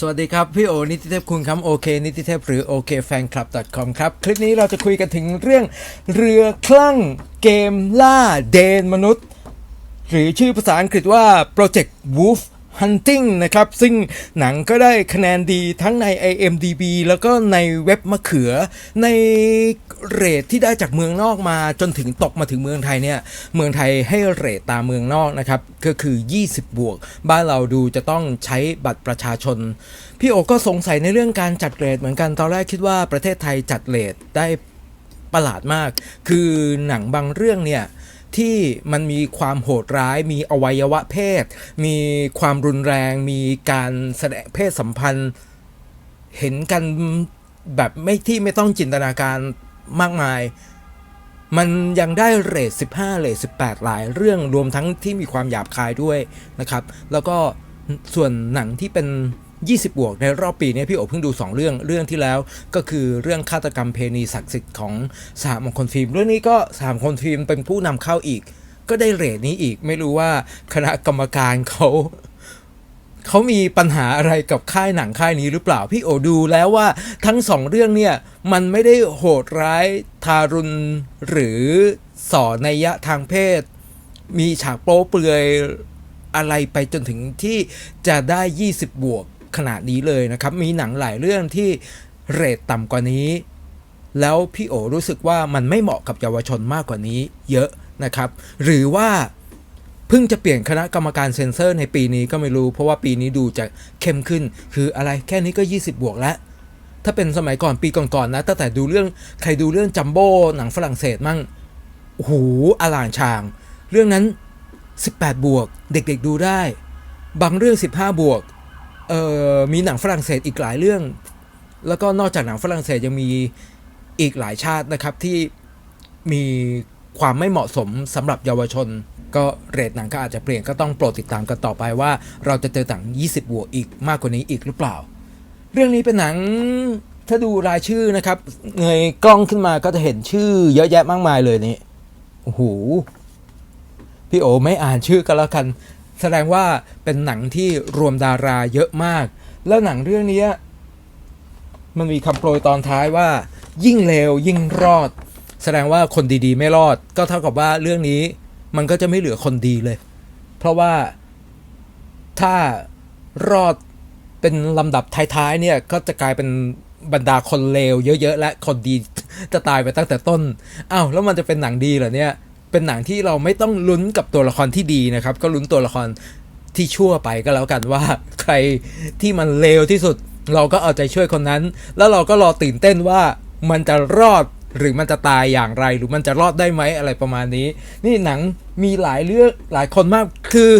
สวัสดีครับ พี่โอนิติเทพคุณครับโอเคนิติเทพหรือโอเคแฟนคลับ .com ครับ คลิปนี้เราจะคุยกันถึงเรื่องเรือคลั่งเกมล่าเดนมนุษย์ หรือชื่อภาษาอังกฤษว่า Project Wolf Hunting นะครับ ซึ่งหนังก็ได้คะแนนดีทั้งใน IMDB แล้วก็ในเว็บมะเขือใน เรทที่ได้จากเมืองนอกมาจนถึงตกมาถึงเมืองไทยเนี่ยเมืองไทยให้เรทตามเมืองนอกนะครับก็คือ 20 บวก บ้านเราดูจะต้องใช้บัตรประชาชน พี่โอก็สงสัยในเรื่องการจัดเรทเหมือนกันตอนแรกคิดว่าประเทศไทยจัดเรทได้ประหลาดมาก คือหนังบางเรื่องเนี่ยที่มันมีความโหดร้าย มีอวัยวะเพศ มีความรุนแรง มีการแสดงเพศสัมพันธ์ เห็นกันแบบไม่ที่ไม่ต้องจินตนาการ มากมาย มันยังได้เรท15 เรท18 หลายเรื่องรวมทั้งที่มีความหยาบคายด้วยนะครับ แล้วก็ส่วนหนังที่เป็น 20 บวกในรอบปีนี้พี่โอเพิ่งดู 2 เรื่องเรื่องที่แล้วก็คือเรื่องฆาตกรรมเพณีศักดิ์สิทธิ์ของสหมงคลฟิล์ม เรื่องนี้ก็สหมงคลฟิล์มเป็นผู้นำเข้าอีก ก็ได้เรทนี้อีกไม่รู้ว่าคณะกรรมการเขา เขามีปัญหาอะไรกับค่ายหนังค่ายนี้หรือเปล่า พี่โอดูแล้วว่าทั้งสองเรื่องเนี่ย มันไม่ได้โหดร้ายทารุณ หรือสอนนัยยะทางเพศ มีฉากโป๊เปลือยอะไรไปจนถึงที่จะได้ 20 บวกขนาดนี้เลยนะครับ มีหนังหลายเรื่องที่เรทต่ำกว่านี้ แล้วพี่โอรู้สึกว่ามันไม่เหมาะกับเยาวชนมากกว่านี้ เยอะนะครับ หรือว่า เพิ่งจะเปลี่ยนคณะกรรมการเซ็นเซอร์ในปีนี้ก็ไม่รู้ เพราะว่าปีนี้ดูจะเข้มขึ้น คืออะไรแค่นี้ก็ 20 บวกแล้ว ถ้าเป็นสมัยก่อนปีก่อนๆนะตั้งแต่ดูเรื่องใครดูเรื่องจัมโบ้หนังฝรั่งเศสมั่งโอ้โหอลางชาง เรื่องนั้น 18 บวก เด็กๆดูได้ บางเรื่อง 15 บวกเอ่อมีหนังฝรั่งเศสอีกหลายเรื่อง แล้วก็นอกจากหนังฝรั่งเศสยังมีอีกหลายชาตินะครับที่มีความไม่เหมาะสมสำหรับเยาวชน ก็เรทหนังก็อาจจะเปลี่ยนก็ต้องโปรดติดตามกันต่อไปว่า เราจะเจอหนัง 20บวกอีกมากกว่านี้อีกหรือเปล่า เรื่องนี้เป็นหนังถ้าดูรายชื่อนะครับ เงยกล้องขึ้นมาก็จะเห็นชื่อเยอะแยะมากมายเลยนี่โอ้โหพี่โอไม่อ่านชื่อกันแล้วกัน แสดงว่าเป็นหนังที่รวมดาราเยอะมาก แล้วหนังเรื่องนี้มันมีคำโปรยตอนท้ายว่า ยิ่งเลวยิ่งรอด แสดงว่าคนดีๆ ไม่รอด ก็เท่ากับว่าเรื่องนี้ มันก็จะไม่เหลือคนดีเลย เพราะว่าถ้ารอดเป็นลำดับท้ายๆเนี่ยก็จะกลายเป็นบรรดาคนเลวเยอะๆ และคนดีจะตายไปตั้งแต่ต้นอ้าวแล้วมันจะเป็นหนังดีเหรอเนี่ย เป็นหนังที่เราไม่ต้องลุ้นกับตัวละครที่ดีนะครับ ก็ลุ้นตัวละครที่ชั่วไปก็แล้วกันว่า ใครที่มันเลวที่สุด เราก็เอาใจช่วยคนนั้น แล้วเราก็รอตื่นเต้นว่ามันจะรอด หรือมันจะตายอย่างไรหรือมันจะรอดได้ไหมอะไรประมาณนี้ นี่หนังมีหลายเรื่องหลายคนมากคือ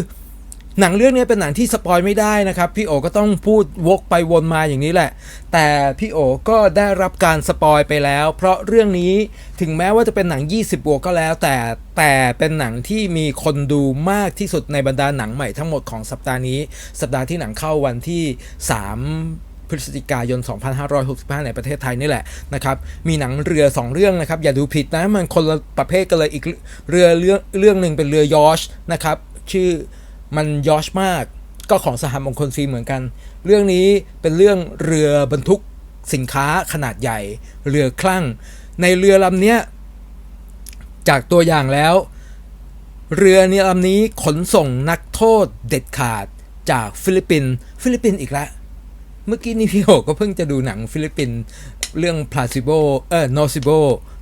หนังเรื่องนี้เป็นหนังที่สปอยไม่ได้นะครับ พี่โอก็ต้องพูดวกไปวนมาอย่างนี้แหละ แต่พี่โอก็ได้รับการสปอยไปแล้ว เพราะเรื่องนี้ถึงแม้ว่าจะเป็นหนัง 20 บวกก็แล้ว แต่แต่เป็นหนังที่มีคนดูมากที่สุดในบรรดาหนังใหม่ทั้งหมดของสัปดาห์นี้ สัปดาห์ที่หนังเข้าวันที่ 3 พฤศจิกายน 2565 ในประเทศไทยนี่แหละนะครับ มีหนังเรือ 2 เรื่องนะครับ อย่าดูผิดนะ มันคนละประเภทกันเลยอีกเรือเรื่องเรื่องหนึ่งเป็นเรือยอชนะครับ ชื่อมันยอชมากก็ของสหมงคลฟิล์มเหมือนกัน เรื่องนี้เป็นเรื่องเรือบรรทุกสินค้าขนาดใหญ่ เรือคลั่ง ในเรือลำนี้จากตัวอย่างแล้ว เรือนี้ลำนี้ขนส่งนักโทษเด็ดขาดจากฟิลิปปินส์ฟิลิปปินส์อีกแล้ว เมื่อกี้นี่พี่โหก็เพิ่งจะดูหนังฟิลิปปินส์เรื่อง placebo เออ nocebo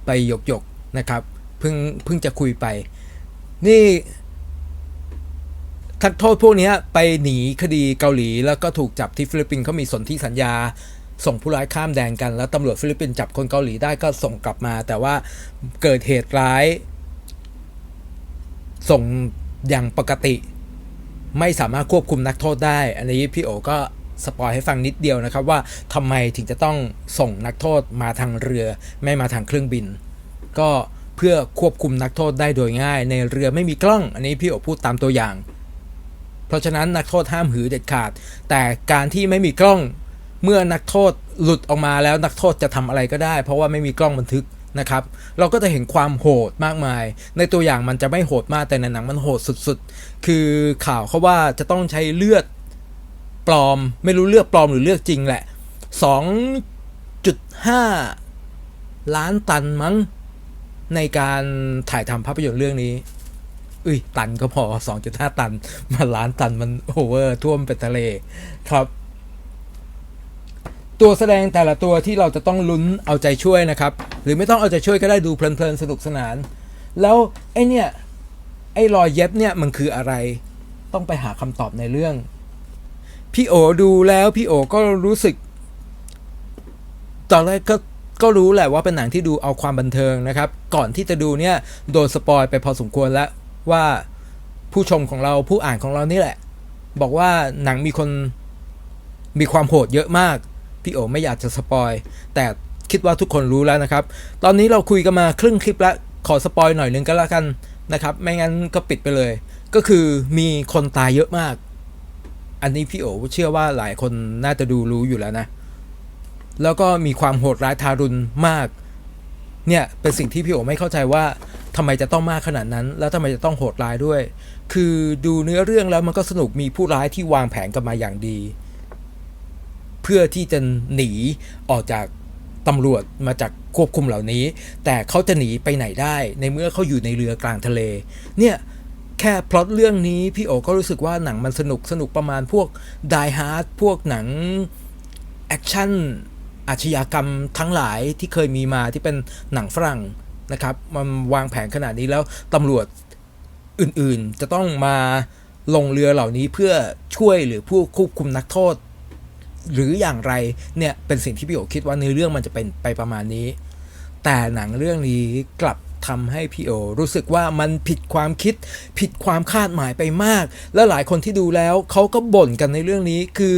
ไปหยกหยกนะครับ เพิ่งเพิ่งจะคุยไป นี่ทักโทษพวกนี้ไปหนีคดีเกาหลี แล้วก็ถูกจับที่ฟิลิปปินส์เขามีสนธิสัญญา ส่งผู้ร้ายข้ามแดนกัน แล้วตำรวจฟิลิปปินส์จับคนเกาหลีได้ก็ส่งกลับมา แต่ว่าเกิดเหตุร้าย ส่งอย่างปกติ ไม่สามารถควบคุมนักโทษได้ อันนี้พี่โอก็ สปอยให้ฟังนิดเดียวนะครับว่าทำไมถึงจะต้องส่งนักโทษมาทางเรือไม่มาทางเครื่องบิน ก็เพื่อควบคุมนักโทษได้โดยง่าย ในเรือไม่มีกล้อง อันนี้พี่โอพูดตามตัวอย่าง เพราะฉะนั้นนักโทษห้ามหือเด็ดขาด แต่การที่ไม่มีกล้องเมื่อนักโทษหลุดออกมาแล้วนักโทษจะทำอะไรก็ได้ เพราะว่าไม่มีกล้องบันทึกนะครับ เราก็จะเห็นความโหดมากมาย ในตัวอย่างมันจะไม่โหดมากแต่ในหนังมันโหดสุดๆ คือข่าวเขาว่าจะต้องใช้เลือด ปลอม ไม่รู้เลือกปลอมหรือเลือกจริงแหละสองจุดห้าล้านตันมั้ง ในการถ่ายทำภาพยนตร์เรื่องนี้อุ้ยตันก็พอ 2.5 ตัน มาล้านตันมันโอเวอร์ท่วมเป็นทะเลครับ ตัวแสดงแต่ละตัวที่เราจะต้องลุ้นเอาใจช่วยนะครับ หรือไม่ต้องเอาใจช่วยก็ได้ดูเพลินๆสนุกสนาน แล้วไอเนี่ยไอรอยเย็บเนี่ยมันคืออะไร ต้องไปหาคำตอบในเรื่อง พี่โอดูแล้วพี่โอก็รู้สึก ตอนแรกก็ก็รู้แหละว่าเป็นหนังที่ดูเอาความบันเทิงนะครับ ก่อนที่จะดูเนี่ยโดนสปอยไปพอสมควรแล้วว่าผู้ชมของเราผู้อ่านของเรานี่แหละ บอกว่าหนังมีคนมีความโหดเยอะมาก พี่โอไม่อยากจะสปอย แต่คิดว่าทุกคนรู้แล้วนะครับ ตอนนี้เราคุยกันมาครึ่งคลิปแล้ว ขอสปอยหน่อยนึงก็แล้วกันนะครับ ไม่งั้นก็ปิดไปเลย ก็คือมีคนตายเยอะมาก อันนี้พี่โอเชื่อว่าหลายคนน่าจะดูรู้อยู่แล้วนะ แล้วก็มีความโหดร้ายทารุณมาก เนี่ยเป็นสิ่งที่พี่โอไม่เข้าใจว่าทำไมจะต้องมากขนาดนั้น แล้วทำไมจะต้องโหดร้ายด้วย คือดูเนื้อเรื่องแล้วมันก็สนุกมีผู้ร้ายที่วางแผนกันมาอย่างดี เพื่อที่จะหนีออกจากตำรวจมาจากควบคุมเหล่านี้ แต่เขาจะหนีไปไหนได้ ในเมื่อเขาอยู่ในเรือกลางทะเล เนี่ย แค่พล็อตเรื่องนี้พี่โอก็รู้สึกว่าหนังมันสนุกสนุกประมาณพวก Die Hard พวกหนังแอคชั่นอาชญากรรมทั้งหลายที่เคยมีมาที่เป็นหนังฝรั่งนะครับ มันวางแผนขนาดนี้แล้วตำรวจอื่นๆ จะต้องมาลงเรือเหล่านี้เพื่อช่วยหรือผู้ควบคุมนักโทษ หรืออย่างไรเนี่ยเป็นสิ่งที่พี่โอคิดว่าในเรื่องมันจะเป็นไปประมาณนี้ แต่หนังเรื่องนี้กลับ ทำให้พี่โอรู้สึกว่ามันผิดความคิด ผิดความคาดหมายไปมาก และหลายคนที่ดูแล้วเขาก็บ่นกันในเรื่องนี้ คือ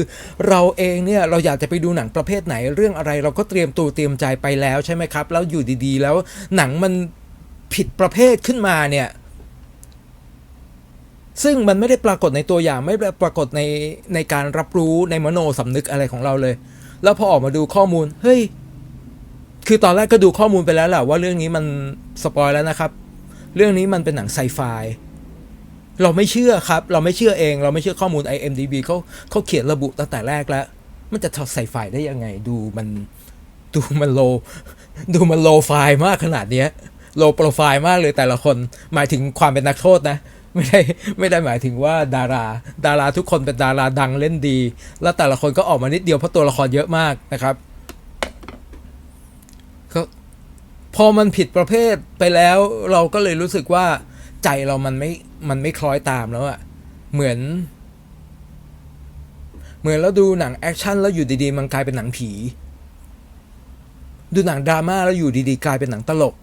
เราเองเนี่ยเราอยากจะไปดูหนังประเภทไหนเรื่องอะไร เราก็เตรียมตัวเตรียมใจไปแล้วใช่ไหมครับ แล้วอยู่ดีๆ แล้วหนังมันผิดประเภทขึ้นมาเนี่ยซึ่งมันไม่ได้ปรากฏในตัวอย่างไม่ได้ปรากฏในในการรับรู้ในมโนสำนึกอะไรของเราเลย แล้วพอออกมาดูข้อมูล เฮ้ย คือตอนแรกก็ดูข้อมูลไปแล้วแหละว่าเรื่องนี้มันสปอยแล้วนะครับ เรื่องนี้มันเป็นหนังไซไฟเราไม่เชื่อครับ เราไม่เชื่อเอง เราไม่เชื่อข้อมูล IMDB เขาเขาเขียนระบุตั้งแต่แรกแล้ว มันจะทอดไซไฟได้ยังไง ดูมันดูมันโล ดูมันโลไฟล์มากขนาดเนี้ยโลโปรไฟล์มากเลยแต่ละคน หมายถึงความเป็นนักโทษนะ ไม่ได้ไม่ได้หมายถึงว่าดารา ดาราทุกคนเป็นดาราดังเล่นดี แล้วแต่ละคนก็ออกมานิดเดียวเพราะตัวละครเยอะมากนะครับก็ พอมันผิดประเภทไปแล้วเราก็เลยรู้สึกว่าใจเรามันไม่ มันไม่คล้อยตามแล้วอะเหมือน เหมือนเราดูหนังแอคชั่นแล้วอยู่ดีๆ มันกลายเป็นหนังผี ดูหนังดราม่าแล้วอยู่ดีๆ กลายเป็นหนังตลก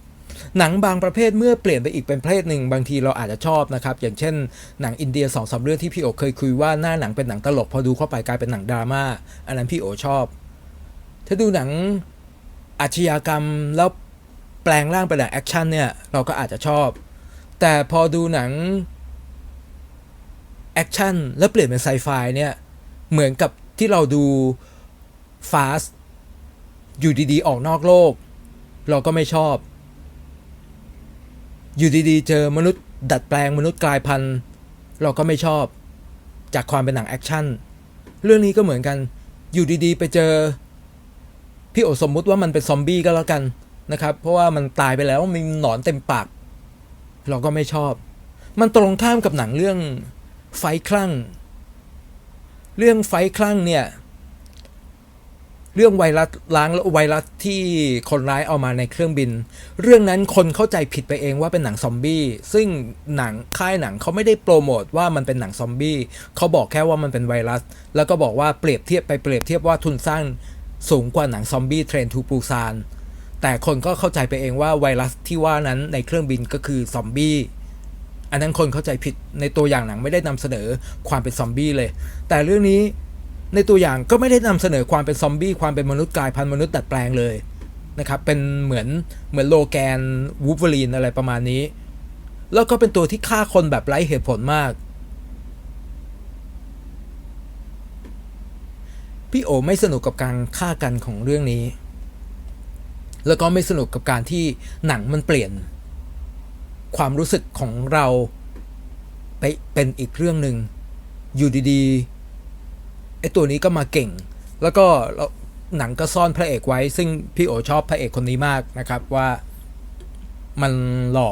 หนังบางประเภทเมื่อเปลี่ยนไปอีกเป็นประเภทหนึ่งบางทีเราอาจจะชอบนะครับ อย่างเช่น หนังอินเดียสองสามเรื่องที่พี่โอเคยคุยว่าหน้าหนังเป็นหนังตลก พอดูเข้าไปกลายเป็นหนังดราม่าอันนั้นพี่โอชอบ ถ้าดูหนังอาชญากรรมแล้ว แปลงร่างเป็นหนังแอคชั่นเนี่ยเราก็อาจจะชอบ แต่พอดูหนังแอคชั่นแล้วเปลี่ยนเป็นไซไฟเนี่ยเหมือนกับที่เราดู Fast อยู่ดีๆ ออกนอกโลก เราก็ไม่ชอบ อยู่ดีๆ เจอมนุษย์ดัดแปลงมนุษย์กลายพันธุ์ เราก็ไม่ชอบ จากความเป็นหนังแอคชั่นเรื่องนี้ก็เหมือนกัน อยู่ดีๆ ไปเจอ พี่โอสมมุติว่ามันเป็นซอมบี้ก็แล้วกัน นะครับ เพราะว่ามันตายไปแล้วมีหนอนเต็มปาก เราก็ไม่ชอบ มันตรงข้ามกับหนังเรื่องไฟคลั่ง เรื่องไฟคลั่งเนี่ยเรื่องไวรัสล้างไวรัสที่คนร้ายเอามาในเครื่องบิน เรื่องนั้นคนเข้าใจผิดไปเองว่าเป็นหนังซอมบี้ ซึ่งหนังค่ายหนังเขาไม่ได้โปรโมทว่ามันเป็นหนังซอมบี้เขาบอกแค่ว่ามันเป็นไวรัส แล้วก็บอกว่าเปรียบเทียบไปเปรียบเทียบว่าทุนสร้างสูงกว่าหนังซอมบี้เทรนทูปูซาน แต่คนก็เข้าใจไปเองว่าไวรัสที่ว่านั้นในเครื่องบินก็คือซอมบี้อันนั้นคนเข้าใจผิดในตัวอย่างหนังไม่ได้นำเสนอความเป็นซอมบี้เลย แต่เรื่องนี้ในตัวอย่างก็ไม่ได้นำเสนอความเป็นซอมบี้ความเป็นมนุษย์กลายพันธุ์มนุษย์ดัดแปลงเลยนะครับเป็นเหมือนเหมือนโลแกนวูฟเวอรีนอะไรประมาณนี้ แล้วก็เป็นตัวที่ฆ่าคนแบบไร้เหตุผลมาก พี่โอไม่สนุกกับการฆ่ากันของเรื่องนี้ แล้วก็ไม่สนุกกับการที่หนังมันเปลี่ยน ความรู้สึกของเราไปเป็นอีกเรื่องหนึ่งอยู่ดีๆไอตัวนี้ก็มาเก่ง แล้วก็หนังก็ซ่อนพระเอกไว้ ซึ่งพี่โอชอบพระเอกคนนี้มากนะครับว่ามันหล่อ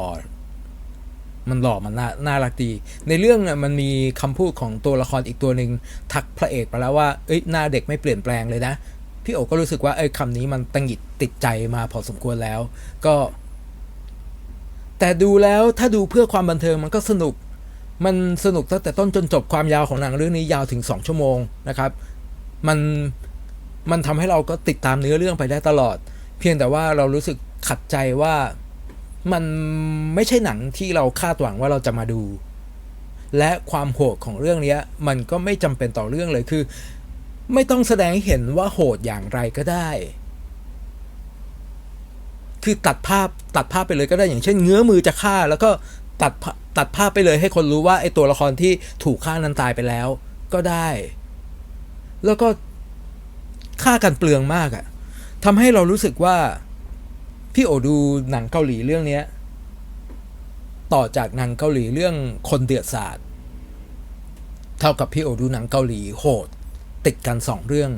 มันหล่อ มันน่านารักดี ในเรื่องน่ะมันมีคำพูดของตัวละครอีกตัวหนึ่งทักพระเอกไปแล้วว่า เอ้ย หน้าเด็กไม่เปลี่ยนแปลงเลยนะ พี่โอก็รู้สึกว่าเอ้ยคำนี้มันตังหิดติดใจมาพอสมควรแล้ว ก็ แต่ดูแล้วถ้าดูเพื่อความบันเทิงมันก็สนุก มันสนุกตั้งแต่ต้นจนจบความยาวของหนังเรื่องนี้ยาวถึง 2 ชั่วโมงนะครับ มันมันทำให้เราก็ติดตามเนื้อเรื่องไปได้ตลอด เพียงแต่ว่าเรารู้สึกขัดใจว่ามันไม่ใช่หนังที่เราคาดหวังว่าเราจะมาดู และความโหดของเรื่องนี้มันก็ไม่จำเป็นต่อเรื่องเลยคือ ไม่ต้องแสดงให้เห็นว่าโหดอย่างไรก็ได้ คือตัดภาพตัดภาพไปเลยก็ได้อย่างเช่น เงื้อมือจะฆ่า แล้วก็ตัดตัดภาพไปเลยให้คนรู้ว่าไอ้ตัวละครที่ถูกฆ่านั้นตายไปแล้ว ก็ได้ แล้วก็ฆ่ากันเปลืองมากอะทำให้เรารู้สึกว่า พี่โอดูหนังเกาหลีเรื่องนี้ต่อจากหนังเกาหลีเรื่องคนเดือดสาดเท่ากับพี่โอดูหนังเกาหลีโหด ติดกันสองเรื่อง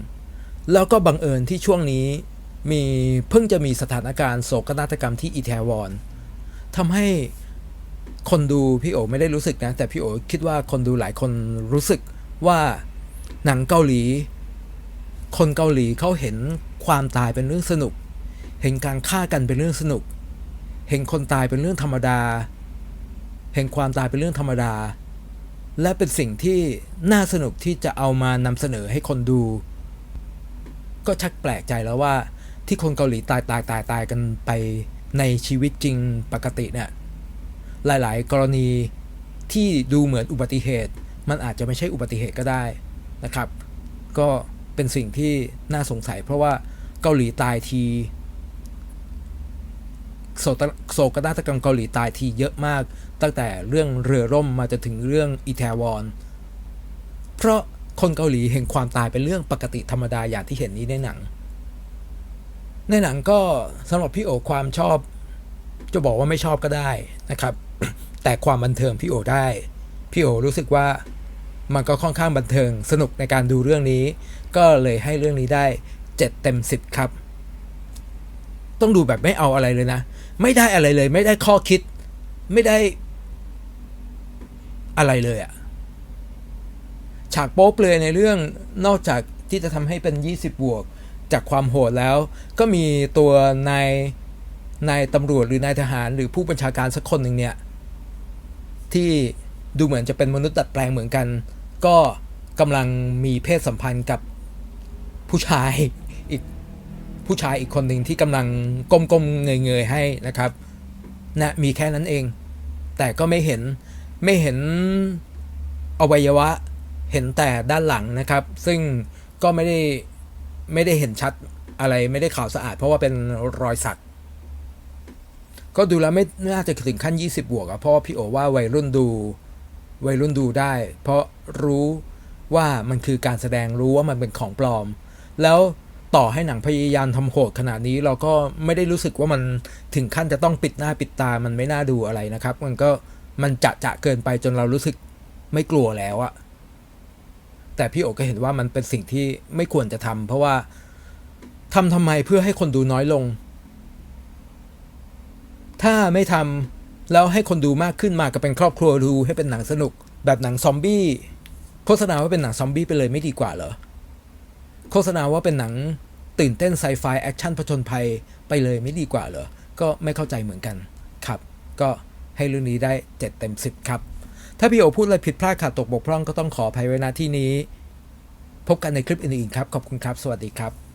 แล้วก็บังเอิญที่ช่วงนี้มีเพิ่งจะมีสถานการณ์โศกนาฏกรรมที่อิตาลีทำให้คนดูพี่โอไม่ได้รู้สึกนะ แต่พี่โอคิดว่าคนดูหลายคนรู้สึกว่าหนังเกาหลี คนเกาหลีเขาเห็นความตายเป็นเรื่องสนุก เห็นการฆ่ากันเป็นเรื่องสนุก เห็นคนตายเป็นเรื่องธรรมดา เห็นความตายเป็นเรื่องธรรมดา และเป็นสิ่งที่น่าสนุกที่จะเอามานำเสนอให้คนดู ก็ชักแปลกใจแล้วว่าที่คนเกาหลีตายตายตายตายกันไปในชีวิตจริงปกติเนี่ยหลาย ๆ กรณีที่ดูเหมือนอุบัติเหตุ มันอาจจะไม่ใช่อุบัติเหตุก็ได้นะครับ ก็เป็นสิ่งที่น่าสงสัย เพราะว่าเกาหลีตายที โศกนาฏกรรมเกาหลีตายทีเยอะมาก ตั้งแต่เรื่องเรือร่มมาจนถึงเรื่องอิตาลีเพราะคนเกาหลีเห็นความตายเป็นเรื่องปกติธรรมดาอย่างที่เห็นนี้ในหนัง ในหนังก็สำหรับพี่โอความชอบ จะบอกว่าไม่ชอบก็ได้นะครับ แต่ความบันเทิงพี่โอได้ พี่โอรู้สึกว่ามันก็ค่อนข้างบันเทิงสนุกในการดูเรื่องนี้ ก็เลยให้เรื่องนี้ได้เจ็ดเต็มสิบครับ ต้องดูแบบไม่เอาอะไรเลยนะ ไม่ได้อะไรเลย ไม่ได้ข้อคิด ไม่ได้อะไรเลยอะฉากโป๊เปลือยในเรื่องนอกจากที่จะทำให้เป็น 20 บวก จากความโหดแล้ว ก็มีตัวนายนายตำรวจหรือนายทหารหรือผู้บัญชาการสักคนหนึ่งเนี่ย ที่ดูเหมือนจะเป็นมนุษย์ดัดแปลงเหมือนกัน ก็กำลังมีเพศสัมพันธ์กับผู้ชาย ผู้ชายอีกคนหนึ่งที่กำลังก้มๆเงยๆให้นะครับนะมีแค่นั้นเอง แต่ก็ไม่เห็นไม่เห็นอวัยวะเห็นแต่ด้านหลังนะครับ ซึ่งก็ไม่ได้ไม่ได้เห็นชัดอะไรไม่ได้ข่าวสะอาด เพราะว่าเป็นรอยสักก็ดูแล้วไม่น่าจะถึงขั้น 20 บวกอะเพราะว่าพี่โอว่าวัยรุ่นดูวัยรุ่นดูได้ เพราะรู้ว่ามันคือการแสดงรู้ว่ามันเป็นของปลอม แล้ว ต่อให้หนังพยายามทำโหดขนาดนี้เราก็ไม่ได้รู้สึกว่ามันถึงขั้นจะต้องปิดหน้าปิดตามันไม่น่าดูอะไรนะครับ มันก็มันจะจะเกินไปจนเรารู้สึกไม่กลัวแล้วอะแต่พี่โอก็เห็นว่ามันเป็นสิ่งที่ไม่ควรจะทำเพราะว่าทำทำไมเพื่อให้คนดูน้อยลง ถ้าไม่ทำแล้วให้คนดูมากขึ้นมาก็เป็นครอบครัวดูให้เป็นหนังสนุก แบบหนังซอมบี้โฆษณาว่าเป็นหนังซอมบี้ไปเลยไม่ดีกว่าเหรอ ฆษณาว่าเป็นหนังตื่นเต้นไซไฟแอคชั่นผจญภัยไปเลยไม่ดีกว่าเหรอ ก็ไม่เข้าใจเหมือนกันครับ ก็ให้เรื่องนี้ได้ 7 เต็ม 10 ครับ ถ้าพี่โอพูดอะไรผิดพลาดขาดตกบกพร่องก็ต้องขออภัยไว้ณที่นี้ พบกันในคลิปอื่นๆครับ ขอบคุณครับ สวัสดีครับ